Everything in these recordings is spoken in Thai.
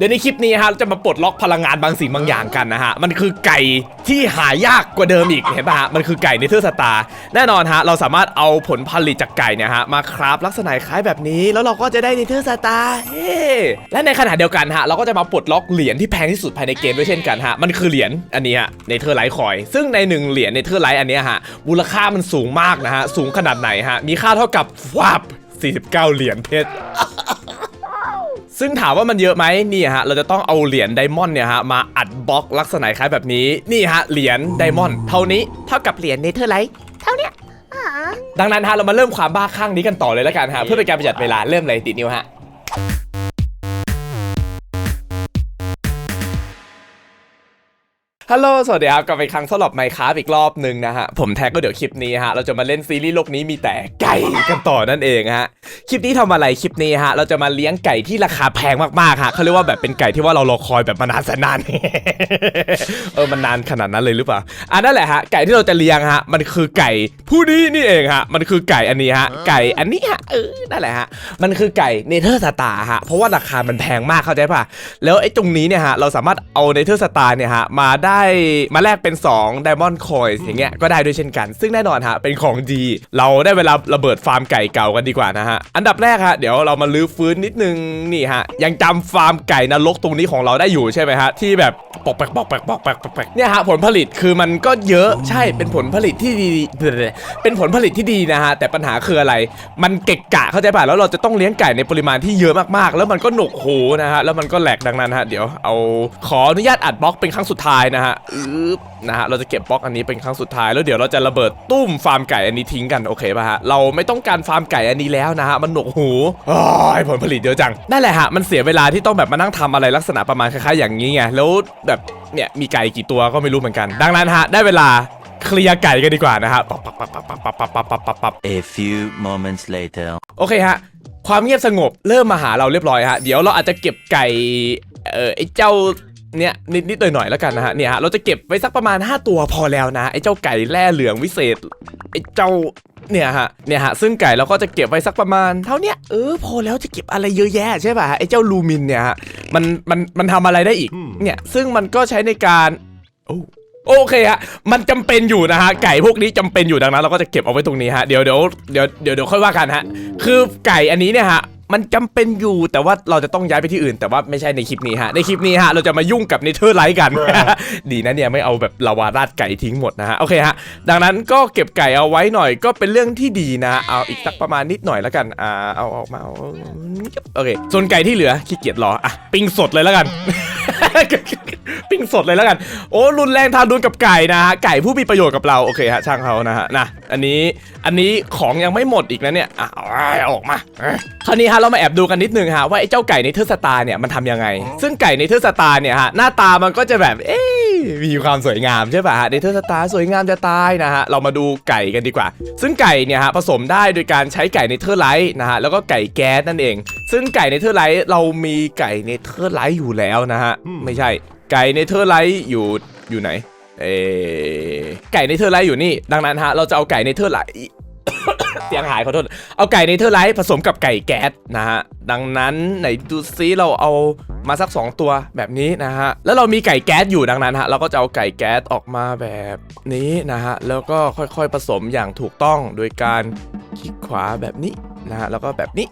เดี๋ยวในคลิปนี้ฮะเราจะมาปลดล็อกพลังงานบางสิ่งบางอย่างกันนะฮะ มันคือไก่ที่หายากกว่าเดิมอีกเห็นป่ะฮะ มันคือไก่ในเทอร์สตาร์แน่นอนฮะ เราสามารถเอาผลผลิตจากไก่เนี่ยฮะ มาคราฟลักษณะคล้ายแบบนี้ แล้วเราก็จะได้ในเทอร์สตาร์เฮ้และในขณะเดียวกันฮะ เราก็จะมาปลดล็อกเหรียญที่แพงที่สุดภายในเกมด้วยเช่นกันฮะ มันคือเหรียญอันนี้ฮะในเทอร์ไลท์คอย ซึ่งในหนึ่งเหรียญในเทอร์ไลท์อันนี้ฮะ มูลค่ามันสูงมากนะฮะ สูงขนาดไหนฮะ มีค่าเท่ากับฟับ49 เหรียญเพชร ซึ่งถามว่ามันเยอะไหมนี่ฮะเราจะต้องเอาเหรียญไดมอนด์เนี่ยฮะมาอัดบล็อกลักษณะคล้ายแบบนี้นี่ฮะเหรียญไดมอนด์เท่านี้เท่ากับเหรียญเนเธอร์ไลท์เท่าเนี้ยอ๋อดังนั้นฮะเรามาเริ่มความบ้าคลั่งนี้กันต่อเลยแล้วกันฮะเพื่อเป็นการประหยัดเวลาเริ่มเลยติดนิ้วฮะ ฮัลโหล สวัสดีครับกลับไปครั้งสำหรับไมค์คราฟอีกรอบหนึ่งนะฮะ ผมแท็กก็เดี๋ยวคลิปนี้ฮะ เราจะมาเล่นซีรีส์โลกนี้มีแต่ไก่กันต่อนั่นเองฮะ คลิปนี้ทำอะไรคลิปนี้ฮะ เราจะมาเลี้ยงไก่ที่ราคาแพงมากๆฮะเขาเรียกว่าแบบเป็นไก่ที่ว่าเรารอคอยแบบมานานแสนนาน เออ มันนานขนาดนั้นเลยหรือเปล่าอะนั่นแหละฮะ ไก่ที่เราจะเลี้ยงฮะ มันคือไก่ผู้นี้นี่เองฮะ มันคือไก่อันนี้ฮะ ไก่อันนี้ฮะ เออ นั่นแหละฮะ มันคือไก่เนเธอร์สตาร์ฮะ เพราะว่าราคามันแพงมากเข้าใจป่ะ แล้วไอ้ตรงนี้เนี่ยฮะ เราสามารถเอาเนเธอร์สตาร์เนี่ยฮะ มาได้มาแลกเป็น2 Diamond Coins อย่างเงี้ยก็ได้ด้วยเช่นกัน ซึ่งแน่นอนฮะเป็นของดี เราได้เวลาระเบิดฟาร์มไก่เก่ากันดีกว่านะฮะ อันดับแรกฮะเดี๋ยวเรามาลื้อฟื้นนิดนึงนี่ฮะ ยังจำฟาร์มไก่นรกตรงนี้ของเราได้อยู่ใช่ไหมฮะ ที่แบบปอกแปกปอกแปกปอกแปกปอกแปกเนี่ยฮะผลผลิตคือมันก็เยอะใช่เป็นผลผลิตที่ดี เป็นผลผลิตที่ดีนะฮะ แต่ปัญหาคืออะไร มันเกะกะเข้าใจป่ะแล้วเราจะต้องเลี้ยงไก่ในปริมาณที่เยอะมากๆ แล้วมันก็หนวกหูนะฮะแล้วมันก็แหลกดังนั้นฮะเดี๋ยวเอาขออนุญาตอัดบล็อกเป็นครั้งสุดท้ายนะฮะะอืบนะฮะเราจะเก็บบล็อกอันนี้เป็นครั้งสุดท้ายแล้วเดี๋ยวเราจะระเบิดตุ้มฟาร์มไก่อันนี้ทิ้งกันโอเคป่ะฮะเราไม่ต้องการฟาร์มไก่อันนี้แล้วนะฮะมันหนวกหูโอ้ผลผลิตเยอะจังนั่นแหละฮะมันเสียเวลาที่ต้องแบบมานั่งทำอะไรลักษณะประมาณคล้ายๆอย่างนี้ไงแล้วแบบเนี่ยมีไก่กี่ตัวก็ไม่รู้เหมือนกัน ดังนั้นฮะได้เวลาเคลียร์ไก่กันดีกว่านะฮะ A few moments later โอเคฮะ ความเงียบสงบเริ่มมาหาเราเรียบร้อยฮะ เดี๋ยวเราอาจจะเก็บไก่ เออไอ้เจ้า เนี่ยนิดนิดหน่อยหน่อยๆแล้วกันนะฮะเนี่ยฮะเราจะเก็บไว้สักประมาณ 5 ตัวพอแล้วนะไอ้เจ้าไก่แร่เหลืองวิเศษไอ้เจ้าเนี่ยฮะเนี่ยฮะซึ่งไก่เราก็จะเก็บไว้สักประมาณ เท่าเนี้ยเออพอแล้วจะเก็บอะไรเยอะแยะใช่ป่ะฮะไอ้เจ้าลูมินเนี่ยฮะมันมันมันทำอะไรได้อีกเนี่ยซึ่งมันก็ใช้ในการโอ้โอเคฮะ มันจำเป็นอยู่นะฮะ ไก่พวกนี้จำเป็นอยู่ดังนั้นเราก็จะเก็บเอาไว้ตรงนี้ฮะ เดี๋ยวเดี๋ยวเดี๋ยวเดี๋ยวเดี๋ยวค่อยว่ากันฮะ คือไก่อันนี้เนี่ยฮะ มันจำเป็นอยู่แต่ว่าเราจะต้องย้ายไปที่อื่น แต่ว่าไม่ใช่ในคลิปนี้ฮะในคลิปนี้ฮะเราจะมายุ่งกับเนเธอร์ไลท์กัน ดีนะเนี่ยไม่เอาแบบลาวาราดไก่ทิ้งหมดนะฮะโอเคฮะดังนั้นก็เก็บไก่เอาไว้หน่อยก็เป็นเรื่องที่ดีนะ เอาอีกสักประมาณนิดหน่อยแล้วกันอ่าเอาออกมาเอาโอเคส่วนไก่ที่เหลือขี้เกียจรออะปิ้งสดเลยแล้วกัน ปิ้งสดเลยแล้วกัน โอ้รุนแรงทารุณกับไก่นะฮะไก่ผู้มีประโยชน์กับเราโอเคฮะช่างเขานะฮะนะอันนี้อันนี้ของยังไม่หมดอีกนะเนี่ยอะเอาออกมาเอ้ยคราวนี้ฮะเรามาแอบดูกันนิดนึงฮะว่าไอ้เจ้าไก่ในเทอร์สตาร์เนี่ยมันทำยังไง ซึ่งไก่ในเทอร์สตาร์เนี่ยฮะหน้าตามันก็จะแบบเอ๊ะมีความสวยงามใช่ป่ะฮะในเทอร์สตาร์สวยงามจะตายนะฮะเรามาดูไก่กันดีกว่า ซึ่งไก่เนี่ยฮะผสมได้โดยการใช้ไก่ในเทอร์ไลท์นะฮะแล้วก็ไก่แก๊สนั่นเอง ซึ่งไก่ในเทอร์ไลท์เรามีไก่ในเทอร์ไลท์อยู่แล้วนะฮะไม่ใช่ ไก่ในเทอร์ไลท์อยู่อยู่ไหนเอไก่ในเทอร์ไลท์อยู่นี่ ดังนั้นฮะเราจะเอาไก่ในเทอร์ไลท์เสียงหายขอโทษ เอาไก่ในเทอร์ไลท์ผสมกับไก่แก๊สนะฮะ ดังนั้นไหนดูซิเราเอามาสัก 2 ตัวแบบนี้นะฮะ แล้วเรามีไก่แก๊สอยู่ดังนั้นฮะ เราก็จะเอาไก่แก๊สออกมาแบบนี้นะฮะ แล้วก็ค่อยๆผสมอย่างถูกต้องโดยการคลิกขวาแบบนี้นะฮะ แล้วก็แบบนี้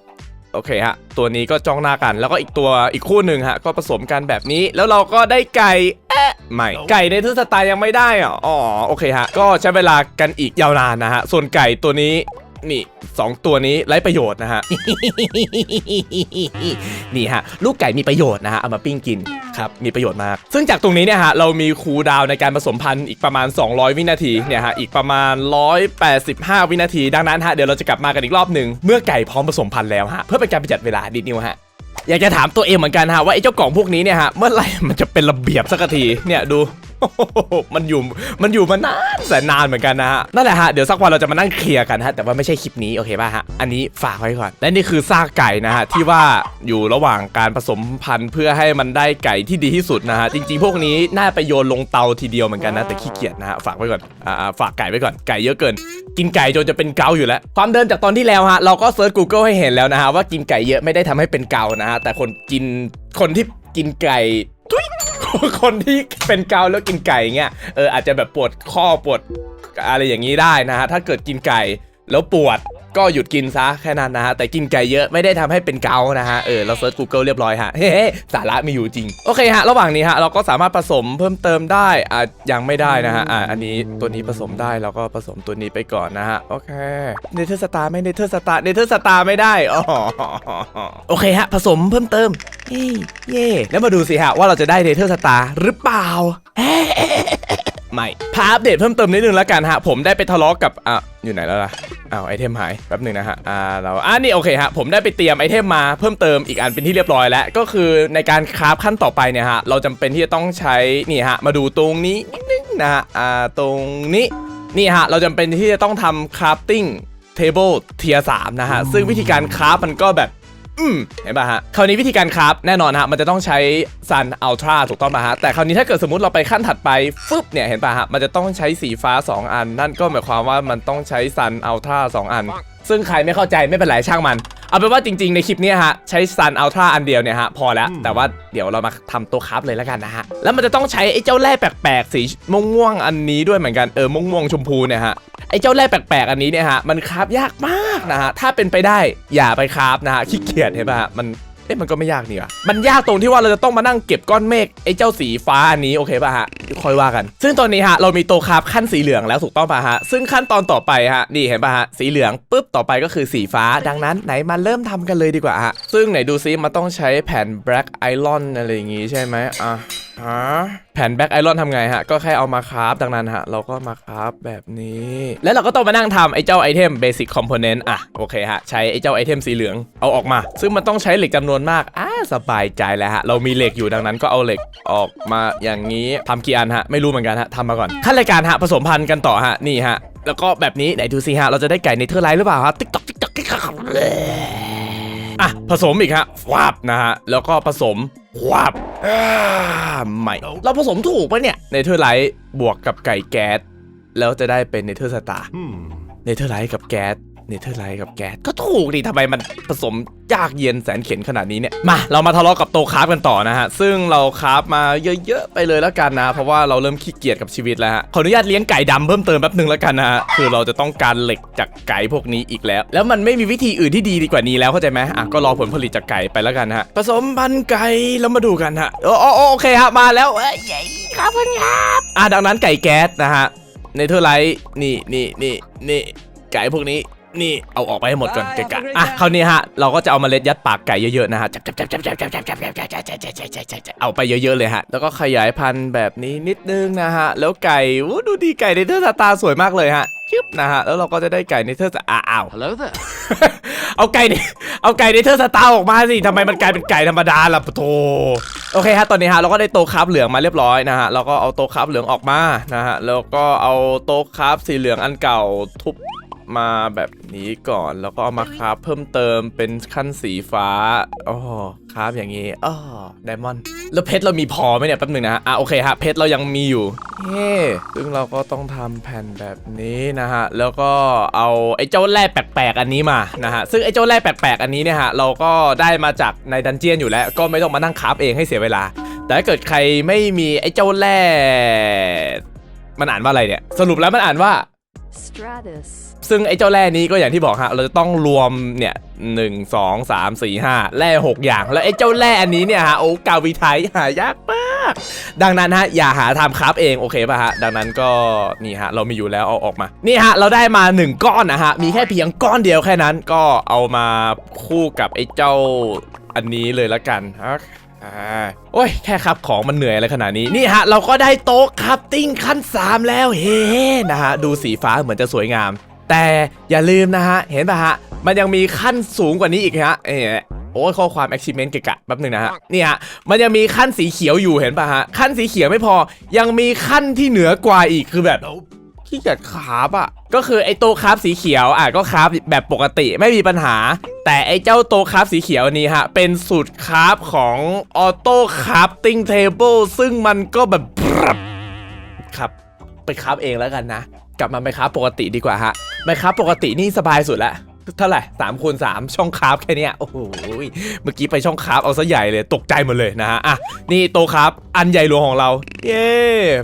โอเคฮะ ตัวนี้ก็จ้องหน้ากัน แล้วก็อีกตัวอีกคู่หนึ่งฮะ ก็ผสมกันแบบนี้ แล้วเราก็ได้ไก่เอ๊ะไม่ไก่ในทือสไตล์ยังไม่ได้อะอ๋อโอเคฮะ ก็ใช้เวลากันอีกยาวนานนะฮะ ส่วนไก่ตัวนี้นี่สองตัวนี้ไร้ประโยชน์นะฮะ นี่ฮะลูกไก่มีประโยชน์นะฮะเอามาปิ้งกินครับมีประโยชน์มาก ซึ่งจากตรงนี้เนี่ยฮะเรามีคูลดาวน์ในการผสมพันธุ์อีกประมาณ 200 วินาทีเนี่ยฮะอีกประมาณ 185 วินาที ดังนั้นฮะเดี๋ยวเราจะกลับมากันอีกรอบหนึ่งเมื่อไก่พร้อมผสมพันธุ์แล้วฮะเพื่อเป็นการประหยัดเวลาดิดนิวฮะอยากจะถามตัวเองเหมือนกันฮะว่าไอ้เจ้ากล่องพวกนี้เนี่ยฮะเมื่อไหร่มันจะเป็นระเบียบสักทีเนี่ยดู มันอยู่มันอยู่มานานแสนนานเหมือนกันนะฮะนั่นแหละฮะเดี๋ยวสักวันเราจะมานั่งเคลียร์กันฮะแต่ว่าไม่ใช่คลิปนี้โอเคป่ะฮะอันนี้ฝากไว้ก่อนและนี่คือซากไก่นะฮะที่ว่าอยู่ระหว่างการผสมพันธุ์เพื่อให้มันได้ไก่ที่ดีที่สุดนะฮะจริง ๆ พวกนี้น่าไปโยนลงเตาทีเดียวเหมือนกันนะแต่ขี้เกียจนะฮะฝากไว้ก่อนอ่าฝากไก่ไว้ก่อนไก่เยอะเกิน กินไก่จนจะเป็นเกาอยู่แล้ว ความเดินจากตอนที่แล้วฮะเราก็เซิร์ช Google ให้เห็นแล้วนะฮะว่ากินไก่เยอะไม่ได้ทำให้เป็นเกานะฮะแต่คนกินคนที่กินไก่ทุย คนที่เป็นเกาแล้วกินไก่เงี้ยเอออาจจะแบบปวดข้อปวดอะไรอย่างนี้ได้นะฮะถ้าเกิดกินไก่แล้วปวดก็หยุดกินซะแค่นั้นนะฮะแต่กินไก่เยอะไม่ได้ทำให้เป็นเกานะฮะเออเราเซิร์ช Google เรียบร้อยฮะเฮ้สาระมีอยู่จริง โอเคฮะ ระหว่างนี้ฮะ เราก็สามารถผสมเพิ่มเติมได้อะยังไม่ได้นะฮะอะอันนี้ตัวนี้ผสมได้เราก็ผสมตัวนี้ไปก่อนนะฮะ โอเคเนเธอร์สตาร์ไม่เนเธอร์สตาร์เนเธอร์สตาร์ไม่ได้อ๋อโอเคฮะ ผสมเพิ่มเติม เย้เย่แล้วมาดูสิฮะว่าเราจะได้เนเธอร์สตาร์หรือเปล่าไม่พาอัปเดตเพิ่มเติมนิดนึงแล้วกันฮะ ผมได้ไปทะเลาะกับ อะ อยู่ไหนแล้วล่ะ อ้าว ไอเทมหาย แป๊บหนึ่งนะฮะ อ่า เรา อ่านี่โอเคฮะ ผมได้ไปเตรียมไอเทมมาเพิ่มเติมอีกอันเป็นที่เรียบร้อยแล้ว ก็คือในการคราฟขั้นต่อไปเนี่ยฮะ เราจำเป็นที่จะต้องใช้ นี่ฮะ มาดูตรงนี้นิดนึงนะฮะ อ่า ตรงนี้ นี่ฮะ เราจำเป็นที่จะต้องทำ crafting table tier 3นะฮะ ซึ่งวิธีการคราฟมันก็แบบ อืมเห็นป่ะฮะ คราวนี้วิธีการครับแน่นอนฮะ มันจะต้องใช้ซันอัลตราถูกต้องป่ะฮะ แต่คราวนี้ถ้าเกิดสมมติเราไปขั้นถัดไปฟึบเนี่ยเห็นป่ะฮะ มันจะต้องใช้สีฟ้า 2 อัน นั่นก็หมายความว่ามันต้องใช้ซันอัลตรา2อัน ซึ่งใครไม่เข้าใจไม่เป็นไรช่างมัน เอาเป็นว่าจริงๆในคลิปเนี้ยฮะ ใช้ Sun Ultra อันเดียวเนี่ยฮะ พอแล้ว แต่ว่าเดี๋ยวเรามาทำตัวคราฟเลยแล้วกันนะฮะ แล้วมันจะต้องใช้ไอ้เจ้าแร่แปลกๆ สีม่วงๆอันนี้ด้วยเหมือนกันเออม่วงๆชมพูเนี่ยฮะไอ้เจ้าแร่แปลกๆอันนี้เนี่ยฮะมันคราฟยากมากนะฮะถ้าเป็นไปได้อย่าไปคราฟนะฮะขี้เกียจเห็นป่ะฮะมัน เอ๊ะมันก็ไม่ยากนี่หว่ะมันยากตรงที่ว่าเราจะต้องมานั่งเก็บก้อนเมฆไอ้เจ้าสีฟ้าอันนี้โอเคป่ะฮะค่อยว่ากัน ซึ่งตอนนี้ฮะเรามีโตวคราบขั้นสีเหลืองแล้วถูกต้องป่ะฮะซึ่งขั้นตอนต่อไปฮะนี่เห็นป่ะฮะสีเหลืองปุ๊บต่อไปก็คือสีฟ้า ดังนั้นไหนมาเริ่มทำกันเลยดีกว่าฮะซึ่งไหนดูซิมันต้องใช้แผ่น black iron อะไรอย่างงี้ใช่ไหมอะ ฮะแผ่น black iron ทำไงฮะ ก็แค่เอามาคราฟดังนั้นฮะ เราก็มาคราฟแบบนี้ แล้วเราก็ต้องมานั่งทำไอ้เจ้าไอเทม basic component อะ โอเคฮะ ใช้ไอ้เจ้าไอเทมสีเหลืองเอาออกมา ซึ่งมันต้องใช้เหล็กจำนวนมาก อ่าสบายใจแล้วฮะ เรามีเหล็กอยู่ดังนั้นก็เอาเหล็กออกมาอย่างนี้ทำกี่อันฮะ ไม่รู้เหมือนกันฮะทำมาก่อนขั้นรายการฮะผสมพันธุ์กันต่อฮะนี่ฮะ แล้วก็แบบนี้ไหนดูสิฮะเราจะได้ไก่ในเทอร์ไลท์หรือเปล่าฮะติ๊กต๊อกติ๊กต๊อกติ๊กต๊อก อะผสมอีกฮะวับนะฮะแล้วก็ผสมวับอ่าใหม่ เราผสมถูกปะเนี่ยเนเธอร์ไลท์บวกกับไก่แก๊สแล้วจะได้เป็นเนเธอร์สตาร์เนเธอร์ไลท์กับแก๊ส เนเธอร์ไลท์กับแก๊สก็ถูกดิทำไมมันผสมยากเย็นแสนเข็นขนาดนี้เนี่ย มา เรามาทะเลาะกับโตคาราฟกันต่อนะฮะ ซึ่งเราคาราฟมาเยอะๆไปเลยแล้วกันนะ เพราะว่าเราเริ่มขี้เกียจกับชีวิตแล้วฮะ ขออนุญาตเลี้ยงไก่ดำเพิ่มเติมแป๊บหนึงแล้วกันนะฮะ คือเราจะต้องการเหล็กจากไก่พวกนี้อีกแล้ว แล้วมันไม่มีวิธีอื่นที่ดีดีกว่านี้แล้วเข้าใจไหมอะก็รอผลผลิตจากไก่ไปแล้วกันฮะ ผสมพันธุ์ไก่แล้วมาดูกันฮะโอ้โอ้โอเคฮะมาแล้วเอ้ยขอบคุณครับอะดังนั้นไก่แก๊สนะฮะเนเธอร์ไลท์นี่นี่นี่นี่ไก่พวกนี้ นี่เอาออกไปให้หมดก่อนเกะกะอะคราวนี้ฮะเราก็จะเอาเมล็ดยัดปากไก่เยอะๆนะฮะจับจับจับจับจับจับจับจับจับจับจับจับจับจับจับจับจับเอาไปเยอะๆเลยฮะแล้วก็ขยายพันธุ์แบบนี้นิดนึงนะฮะแล้วไก่อู้ดูดีไก่ในเทอร์สตาร์สวยมากเลยฮะชึบนะฮะแล้วเราก็จะได้ไก่ในเทอร์สตาร์อ้าว Hello there. เอาไก่ในเอาไก่ในเทอร์สตาร์ออกมาสิทำไมมันกลายเป็นไก่ธรรมดาล่ะปะโถโอเคฮะตอนนี้ฮะเราก็ได้โตะคราฟเหลืองมาเรียบร้อยนะฮะเราก็เอาโตะคราฟเหลืองออกมานะฮะแล้วก็เอาโตะคราฟสีเหลืองอันเก่าทุบ มาแบบนี้ก่อนแล้วก็เอามาคราฟเพิ่มเติมเป็นขั้นสีฟ้าอ๋อคราฟอย่างนี้อ๋อไดมอนด์แล้วเพชรเรามีพอไหมเนี่ยแป๊บหนึงนะฮะอะโอเคฮะเพชรเรายังมีอยู่เฮ้ซึ่งเราก็ต้องทำแผ่นแบบนี้นะฮะแล้วก็เอาไอ้เจ้าแร่แปลกๆอันนี้มานะฮะซึ่งไอ้เจ้าแร่แปลกๆอันนี้เนี่ยฮะเราก็ได้มาจากในดันเจียนอยู่แล้ว ก็ไม่ต้องมานั่งคราฟเองให้เสียเวลา แต่ถ้าเกิดใครไม่มีไอ้เจ้าแร่มันอ่านว่าอะไรเนี่ย สรุปแล้วมันอ่านว่า Stratus. ซึ่งไอ้เจ้าแร่นี้ก็อย่างที่บอกฮะเราจะต้องรวมเนี่ยหนึ่งสองสามสี่ห้าแร่หกอย่าง แล้วไอ้เจ้าแร่อันนี้เนี่ยฮะโอ้กาวิไทยหายากมาก ดังนั้นฮะอย่าหาทำครับเองโอเคป่ะฮะดังนั้นก็นี่ฮะเรามีอยู่แล้วเอาออกมา นี่ฮะเราได้มา 1 ก้อนนะฮะมีแค่เพียงก้อนเดียวแค่นั้นก็เอามาคู่กับไอ้เจ้าอันนี้เลยละกันฮะโอ้ยแค่ครับของมันเหนื่อยอะไรขนาดนี้นี่ฮะ เราก็ได้โต๊ะคัพติ้งขั้น 3 แล้วเฮ้นะฮะ ดูสีฟ้าเหมือนจะสวยงาม แต่อย่าลืมนะฮะ เห็นป่ะฮะ มันยังมีขั้นสูงกว่านี้อีกฮะเอ๊ะโอ้ข้อความ achievement เกะกะแป๊บหนึ่งนะฮะนี่ฮะมันยังมีขั้นสีเขียวอยู่เห็นป่ะฮะ ขั้นสีเขียวไม่พอยังมีขั้นที่เหนือกว่าอีกคือแบบขี้เกียจคราฟอะ ก็คือไอ้โตคราฟสีเขียวอะก็คราฟแบบปกติไม่มีปัญหา แต่ไอ้เจ้าโตคราฟสีเขียวนี้ฮะ เป็นสูตรคราฟของออโต้คราฟติ้งเทเบิลซึ่งมันก็แบบครับ ไปคราฟเองแล้วกันนะ กลับมาไมคราปกติดีกว่าฮะไมคราปกตินี่สบายสุดละเท่าไหร่สามคูณสามช่องคราบแค่เนี้ยโอ้โหเมื่อกี้ไปช่องคราบเอาซะใหญ่เลยตกใจหมดเลยนะฮะอะนี่โตะคราบอันใหญ่หลวงของเรา เย้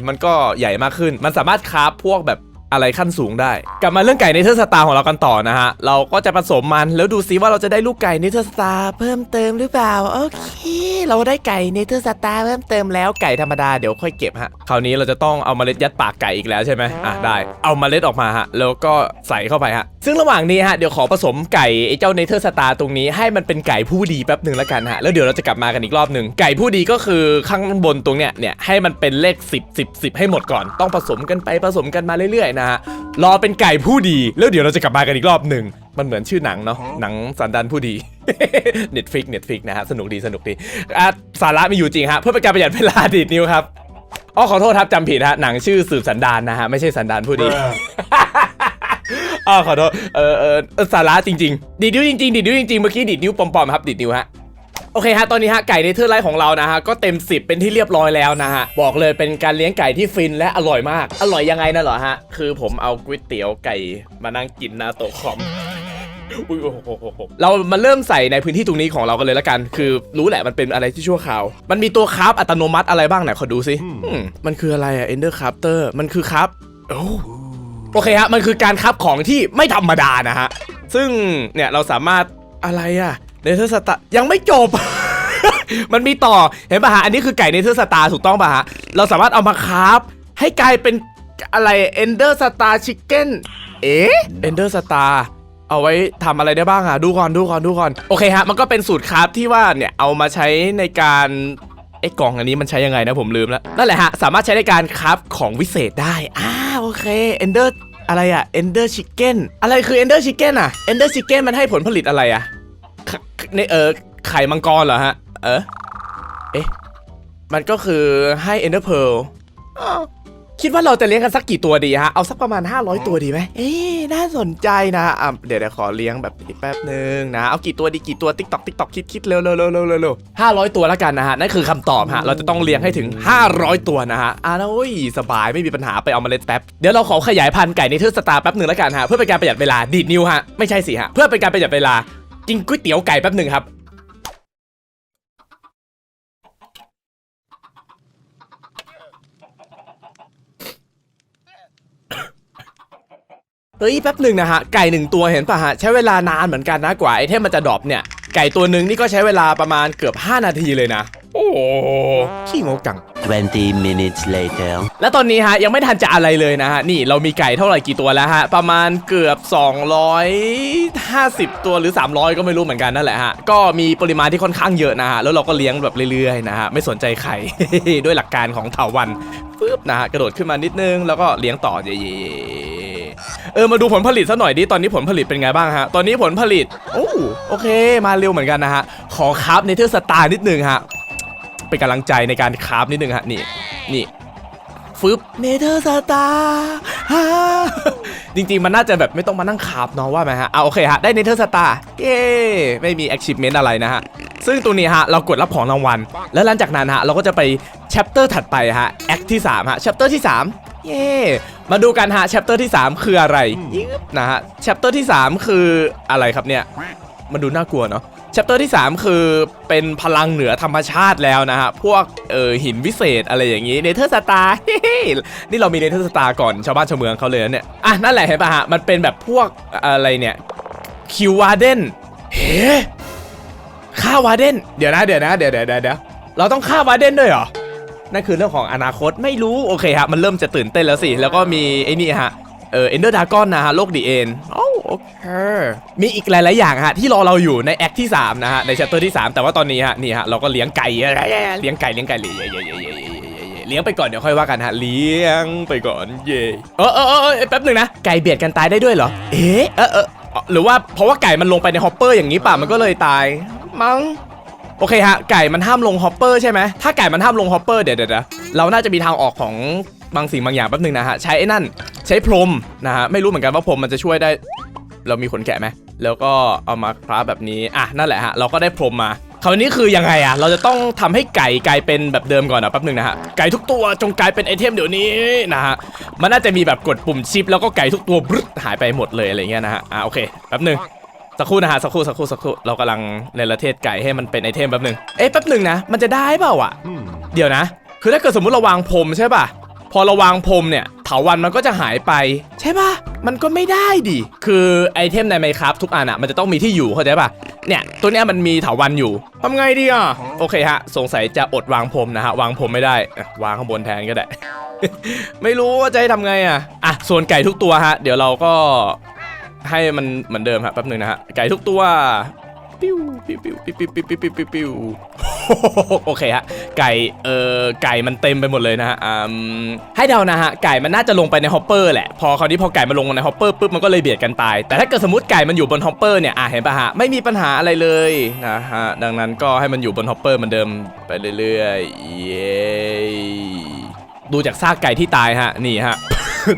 มันก็ใหญ่มากขึ้น มันสามารถคราบพวกแบบ อะไรขั้นสูงได้ กลับมาเรื่องไก่ในเทอร์สตาร์ของเรากันต่อนะฮะ เราก็จะผสมมันแล้วดูซิว่าเราจะได้ลูกไก่ในเทอร์สตาร์เพิ่มเติมหรือเปล่า โอเค เราได้ไก่ในเทอร์สตาร์เพิ่มเติมแล้วไก่ธรรมดาเดี๋ยวค่อยเก็บฮะ คราวนี้เราจะต้องเอาเมล็ดยัดปากไก่อีกแล้วใช่ไหมอะได้ เอาเมล็ดออกมาฮะ แล้วก็ใส่เข้าไปฮะ ซึ่งระหว่างนี้ฮะเดี๋ยวขอผสมไก่ไอ้เจ้าเนเธอร์สตาร์ตรงนี้ให้มันเป็นไก่ผู้ดีแป๊บหนึ่งแล้วกันฮะ แล้วเดี๋ยวเราจะกลับมากันอีกรอบหนึ่งไก่ผู้ดีก็คือข้างบนตรงเนี้ยเนี่ยให้มันเป็นเลข 10 10 10 ให้หมดก่อนต้องผสมกันไปผสมกันมาเรื่อยนะฮะรอเป็นไก่ผู้ดี แล้วเดี๋ยวเราจะกลับมากันอีกรอบหนึ่งมันเหมือนชื่อหนังเนาะหนังสันดานผู้ดีเน็ตฟิกเน็ตฟิกนะฮะสนุกดีสนุกดีอะสาระมีอยู่จริงฮะเพื่อเป็นการประหยัดเวลาดีดนิ้วครับอ๋อขอโทษครับจำผิดฮะหนังชื่อสืบสันดานนะฮะไม่ใช่สันดานผู้ดีอ๋อขอโทษเออเออเออสาระจริง ๆ ดีดนิ้วจริงๆดีดนิ้วจริงๆเมื่อกี้ดีดนิ้วปลอมๆครับดีดนิ้วฮะ โอเคฮะตอนนี้ฮะไก่ในเทอร์ไลท์ของเรานะฮะก็เต็ม 10 เป็นที่เรียบร้อยแล้วนะฮะบอกเลยเป็นการเลี้ยงไก่ที่ฟินและอร่อยมาก อร่อยยังไงนะเหรอฮะคือผมเอาก๋วยเตี๋ยวไก่มานั่งกินหน้าโต๊ะคอมอุ๊ยโอ้โหโอ้โหโอ้โหเรามาเริ่มใส่ในพื้นที่ตรงนี้ของเรากันเลยละกัน คือรู้แหละมันเป็นอะไรที่ชั่วคราว มันมีตัวคราฟอัตโนมัติอะไรบ้างไหนขอดูสิอืมมันคืออะไรอะ Ender Crafter มันคือคราฟโอ้โอเคฮะมันคือการคราฟของที่ไม่ธรรมดานะฮะซึ่งเนี่ยเราสามารถอะไรอะ เนเธอร์สตายังไม่จบ มันมีต่อเห็นป่ะฮะ อันนี้คือไก่เนเธอร์สตาร์ถูกต้องป่ะฮะ เราสามารถเอามาคราฟให้กลายเป็นอะไร Ender Star Chicken เอ๊ะ Ender Star เอาไว้ทำอะไรได้บ้างอะดูก่อนดูก่อนดูก่อน โอเคฮะ มันก็เป็นสูตรคราฟที่ว่าเนี่ย เอามาใช้ในการไอ้กล่องอันนี้มันใช้ยังไงนะผมลืมแล้ว นั่นแหละฮะ สามารถใช้ในการคราฟของวิเศษได้อ่าโอเค Ender อร์อะไรอะ Ender Chicken อะไรคือ Ender Chicken อะ Ender Chicken มันให้ผลผลิตอะไรอะ ในเออไข่มังกรเหรอฮะ เออเอ๊ะ มันก็คือให้ Ender Pearl อ้าวคิดว่าเราจะเลี้ยงกันสักกี่ตัวดีฮะ เอาสักประมาณ 500 ตัวดีไหมเอ๊ะน่าสนใจนะอะเดี๋ยวเดี๋ยวขอเลี้ยงแบบอีกแป๊บหนึ่งนะ เอากี่ตัวดีกี่ตัวติ๊กตอกติ๊กตอกคิดคิดเร็วเร็วเร็วเร็วเร็วเร็วห้าร้อยตัวแล้วกันนะฮะ นั่นคือคำตอบฮะ เราจะต้องเลี้ยงให้ถึง 500 ตัวนะฮะ อะนะโอ้ยสบายไม่มีปัญหาไปเอาเมล็ดแป๊บ เดี๋ยวเราขอขยายพันธุ์ไก่ในเทือกสตาร์แป๊บหนึ่งแล้วกันฮะ เพื่อเป็นการประหยัดเวลา ดีดนิ้วฮะ ไม่ใช่สิฮะ เพื่อเป็นการประหยัดเวลา กินก๋วยเตี๋ยวไก่แป๊บหนึ่งครับเฮ้ยแป๊บหนึ่งนะฮะไก่หนึ่งตัวเห็นป่ะฮะใช้เวลานานเหมือนกันนะกว่าไอเทมมันจะดรอปเนี่ยไก่ตัวหนึ่งนี่ก็ใช้เวลาประมาณเกือบ 5 นาทีเลยนะ หขี้งกจัง 20 minutes later. และตอนนี้ฮะยังไม่ทันจะอะไรเลยนะฮะ นี่เรามีไก่เท่าไหร่กี่ตัวแล้วฮะ ประมาณเกือบ 250 ตัวหรือ 300 ก็ไม่รู้เหมือนกันนั่นแหละฮะ ก็มีปริมาณที่ค่อนข้างเยอะนะฮะ แล้วเราก็เลี้ยงแบบเรื่อยๆนะฮะ ไม่สนใจไข่ด้วยหลักการของเถาวันปึ๊บนะฮะ กระโดดขึ้นมานิดนึง แล้วก็เลี้ยงต่อเย่ๆเออมาดูผลผลิตซะหน่อยดิ ตอนนี้ผลผลิตเป็นไงบ้างฮะ ตอนนี้ผลผลิต โอ้โอเค มาเร็วเหมือนกันนะฮะ ขอคราฟในเทอร์สตาร์นิดนึงฮะ เป็นกำลังใจในการคราฟนิดนึงฮะนี่นี่ฟึบเนเธอร์สตาร์จริงๆ มันน่าจะแบบไม่ต้องมานั่งคาบเนาะว่าไหมฮะเอาโอเคฮะ ได้เนเธอร์สตาร์เย้ไม่มี achievement อะไรนะฮะ ซึ่งตัวนี้ฮะ เรากดรับของรางวัล แล้วหลังจากนั้นฮะ เราก็จะไป chapter ถัดไปฮะ act ที่ 3 ฮะ chapter ที่ 3 เย้มาดูกันฮะ chapter ที่ 3 คืออะไรยึบนะฮะ chapter ที่ 3 คืออะไรครับเนี่ย มันดูน่ากลัวเนาะ chapter ที่ 3 คือเป็นพลังเหนือธรรมชาติแล้วนะฮะ พวกเออหินวิเศษอะไรอย่างนี้เนเธอร์สตาร์นี่เรามีเนเธอร์สตาร์ก่อนชาวบ้านชาวเมืองเขาเลยนะเนี่ย อะ นั่นแหละเห็นปะฮะ มันเป็นแบบพวกอะไรเนี่ยคิววาเดนเฮ้ฆ่าวาเดนเดี๋ยวนะเดี๋ยวนะเดี๋ยวเดี๋ยวเดี๋ยวเดี๋ยวเราต้องฆ่าวาเดนด้วยเหรอนั่นคือเรื่องของอนาคตไม่รู้โอเคฮะมันเริ่มจะตื่นเต้นแล้วสิ แล้วก็มีไอ้นี่ฮะ เออเอนเดอร์ดากอนนะฮะโลกดีเอ็นโอโอเคมีอีกหลาย ๆ อย่างฮะที่รอเราอยู่ในแอคที่ 3 นะฮะใน c h a p t e r ที่ 3 แต่ว่าตอนนี้ฮะนี่ฮะเราก็เลี้ยงไก่เลี้ยงไก่เลี้ยงไก่เลี้ยงเลี้ยงไปก่อนเดี๋ยวค่อยว่ากันฮะเลี้ยงไปก่อนเย่เออเออเออแป๊บหนึ่งนะไก่เบียดกันตายได้ด้วยเหรอเอ๊ะเออเออหรือว่าเพราะว่าไก่มันลงไปในฮอปเปอร์อย่างนี้ป่ะมันก็เลยตายมั้งโอเคฮะไก่มันห้ามลงฮอปเปอร์ใช่ไหมถ้าไก่มันห้ามลงฮอปเปอร์เดี๋ยวเดี๋ยวเดี๋ยวเราน่าจะมีทางออกของ บางสิ่งบางอย่างแป๊บหนึงนะฮะใช้ไอ้นั่น ใช้พรมนะฮะไม่รู้เหมือนกันว่าพรมมันจะช่วยได้ เรามีขนแกะไหมแล้วก็เอามาคราฟแบบนี้อะนั่นแหละฮะเราก็ได้พรมมาคราวนี้คือยังไงอะเราจะต้องทำให้ไก่กลายเป็นแบบเดิมก่อนนะแป๊บหนึงนะฮะไก่ทุกตัวจงกลายเป็นไอเทมเดี๋ยวนี้นะฮะมันน่าจะมีแบบกดปุ่มชิป แล้วก็ไก่ทุกตัวบึ๊ดหายไปหมดเลยอะไรเงี้ยนะฮะอะโอเคแป๊บหนึงสักครู่นะฮะสักครู่สักครู่สักครู่เรากำลังในประเทศไก่ให้มันเป็นไอเทมแป๊บหนึ่งเอ๊ะแป๊บนึงนะมันจะได้เปล่าอะ เดี๋ยวนะ คือถ้าเกิดสมมติเราวางพรมใช่ป่ะ พอเราวางพรมเนี่ยเถาวันมันก็จะหายไป ใช่ปะมันก็ไม่ได้ดิ คือไอเทมในไมครับทุกอันอะมันจะต้องมีที่อยู่เข้าใจปะเนี่ย ตัวเนี้ยมันมีเถาวันอยู่ทำไงดีอะ โอเคฮะ สงสัยจะอดวางพรมนะฮะ วางพรมไม่ได้ วางข้างบนแทนก็ได้ ไม่รู้ว่าจะให้ทำไงอะ อะ ส่วนไก่ทุกตัวฮะ เดี๋ยวเราก็ให้มันเหมือนเดิมฮะแป๊บหนึ่งนะฮะ ไก่ทุกตัววปิ้วปิ้วปิ้วปิ้วปิ้วปิ้วปิ้วปิ้ว โอเคฮะ ไก่ เอ่อ ไก่มันเต็มไปหมดเลยนะฮะอืมให้เดานะฮะ ไก่มันน่าจะลงไปในฮอปเปอร์แหละ พอคราวนี้พอไก่มันลงในฮอปเปอร์ปุ๊บมันก็เลยเบียดกันตาย แต่ถ้าเกิดสมมติไก่มันอยู่บนฮอปเปอร์เนี่ยอะเห็นปะฮะ ไม่มีปัญหาอะไรเลยนะฮะ ดังนั้นก็ให้มันอยู่บนฮอปเปอร์เหมือนเดิมไปเรื่อยๆ เย้ดูจากซากไก่ที่ตายฮะ นี่ฮะ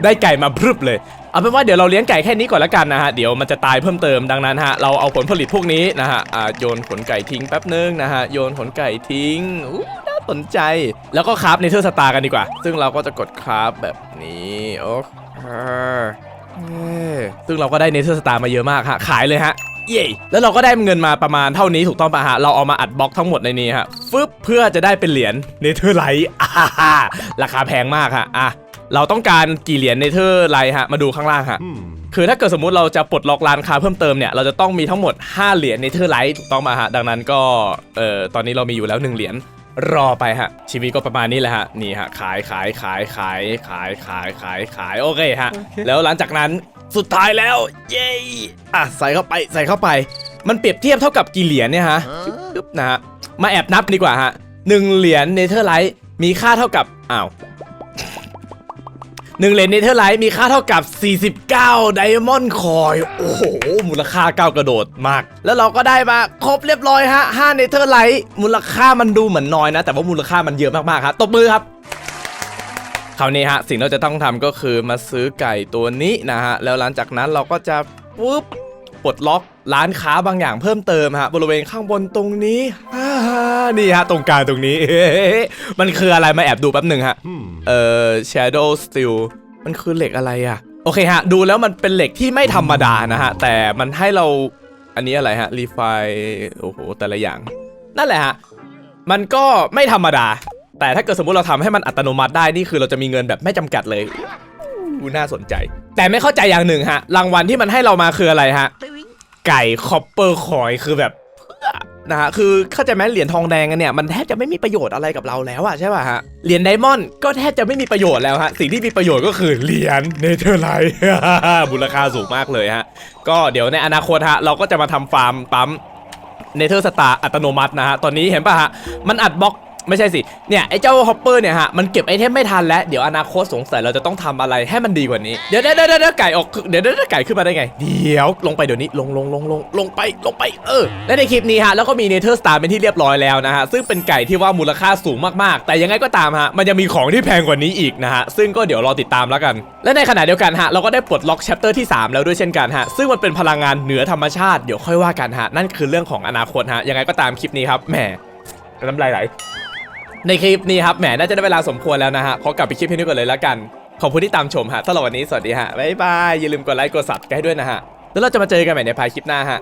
ได้ไก่มาพรึบเลย เอาเป็นว่าเดี๋ยวเราเลี้ยงไก่แค่นี้ก่อนละกันนะฮะเดี๋ยวมันจะตายเพิ่มเติมดังนั้นฮะเราเอาผลผลิตพวกนี้นะฮะอ่าโยนขนไก่ทิ้งแป๊บนึงนะฮะโยนขนไก่ทิ้งอู้น่าสนใจ แล้วก็คราฟเนเธอร์สตาร์กันดีกว่า ซึ่งเราก็จะกดคราฟแบบนี้โอเคซึ่งเราก็ได้เนเธอร์สตาร์มาเยอะมากฮะขายเลยฮะเย้แล้วเราก็ได้เงินมาประมาณเท่านี้ถูกต้องปะฮะ เราเอามาอัดบล็อกทั้งหมดในนี้ฮะฟึบเพื่อจะได้เป็นเหรียญเนเธอร์ไลท์ราคาแพงมากฮะอะ เราต้องการกี่เหรียญเนเธอร์ไลท์ฮะ มาดูข้างล่างฮะ คือถ้าเกิดสมมุติเราจะปลดล็อกร้านค้าเพิ่มเติมเนี่ย เราจะต้องมีทั้งหมด 5 เหรียญเนเธอร์ไลท์ถูกต้องมาฮะ ดังนั้นก็ เอ่อ ตอนนี้เรามีอยู่แล้ว 1 เหรียญ รอไปฮะ ชีวิตก็ประมาณนี้แหละฮะ นี่ฮะ ขายขายขายขายขายขายขายขายโอเคฮะ แล้วหลังจากนั้นสุดท้ายแล้ว เย้อะใส่เข้าไปใส่เข้าไป มันเปรียบเทียบเท่ากับกี่เหรียญเนี่ยฮะปึ๊บนะฮะ มาแอบนับดีกว่าฮะหนึ่งเหรียญเนเธอร์ไลท์มีค่าเท่ากับอ้าว หนึ่งเหรียญเนเธอร์ไลท์มีค่าเท่ากับ 49 ไดมอนด์คอย โอ้โห มูลค่าก้าวกระโดดมาก แล้วเราก็ได้มาครบเรียบร้อยฮะ5เนเธอร์ไลท์มูลค่ามันดูเหมือนน้อยนะ แต่ว่ามูลค่ามันเยอะมากๆครับตบมือครับคราวนี้ฮะ สิ่งที่เราจะต้องทำก็คือมาซื้อไก่ตัวนี้นะฮะ แล้วหลังจากนั้นเราก็จะปุ๊บปลดล็อก ร้านค้าบางอย่างเพิ่มเติมฮะบริเวณข้างบนตรงนี้อ่านี่ฮะตรงกลางตรงนี้มันคืออะไรมาแอบดูแป๊บหนึ่งฮะ เอ่อ shadow steel มันคือเหล็กอะไรอะโอเคฮะ ดูแล้วมันเป็นเหล็กที่ไม่ธรรมดานะฮะ แต่มันให้เราอันนี้อะไรฮะ refine โอ้โหแต่ละอย่าง นั่นแหละฮะ มันก็ไม่ธรรมดา แต่ถ้าเกิดสมมุติเราทำให้มันอัตโนมัติได้นี่คือเราจะมีเงินแบบไม่จำกัดเลยอู้น่าสนใจ แต่ไม่เข้าใจอย่างหนึ่งฮะ รางวัลที่มันให้เรามาคืออะไรฮะ ไก่คอปเปอร์คอยคือแบบเพื่อนะฮะคือเข้าใจไหมเหรียญทองแดงกันเนี่ยมันแทบจะไม่มีประโยชน์อะไรกับเราแล้วอะใช่ป่ะฮะเหรียญไดมอนด์ก็แทบจะไม่มีประโยชน์แล้วฮะสิ่งที่มีประโยชน์ก็คือเหรียญเนเธอร์ไลท์มูลค่าสูงมากเลยฮะก็เดี๋ยวในอนาคตฮะเราก็จะมาทำฟาร์มปั๊มเนเธอร์สตาร์อัตโนมัตินะฮะตอนนี้เห็นป่ะฮะมันอัดบล็อก ไม่ใช่สิ เนี่ยไอ้เจ้าฮอปเปอร์เนี่ยฮะมันเก็บไอเทมไม่ทันแล้ว เดี๋ยวอนาคตสงสัยเราจะต้องทำอะไรให้มันดีกว่านี้ เดี๋ยวเดี๋ยวเดี๋ยวไก่ออกเดี๋ยวเดี๋ยวเดี๋ยวไก่ขึ้นมาได้ไง เดี๋ยวลงไปเดี๋ยวนี้ลงลงลงลงลงไปลงไปเออ และในคลิปนี้ฮะแล้วก็มีเนเธอร์สตาร์เป็นที่เรียบร้อยแล้วนะฮะซึ่งเป็นไก่ที่ว่ามูลค่าสูงมากๆ แต่ยังไงก็ตามฮะมันยังมีของที่แพงกว่านี้อีกนะฮะซึ่งก็เดี๋ยวรอติดตามแล้วกัน และในขณะเดียวกันฮะเราก็ได้ปลดล็อกแชปเตอร์ที่ 3 แล้วด้วยเช่นกันฮะซึ่งมันเป็นพลังงานเหนือธรรมชาติเดี๋ยวค่อยว่ากันฮะนั่นคือเรื่องของอนาคตฮะยังไงก็ตามคลิปนี้ครับแหมน้ำลายไหล ในคลิปนี้ครับแหมน่าจะได้เวลาสมควรแล้วนะฮะขอกลับไปคลิปนี้ก่อนเลยแล้วกันขอบคุณที่ตามชมฮะตลอดวันนี้สวัสดีฮะบ๊ายบายอย่าลืมกดไลค์กดซับกันให้ด้วยนะฮะแล้วเราจะมาเจอกันใหม่ในภายคลิปหน้าฮะ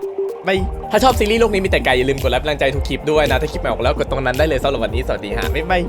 บายถ้าชอบซีรีส์โลกนี้มีแต่ไกลอย่าลืมกดไลค์กำลังใจทุกคลิปด้วยนะถ้าคลิปใหม่ออกแล้วกดตรงนั้นได้เลยสำหรับวันนี้สวัสดีฮะบ๊ายบาย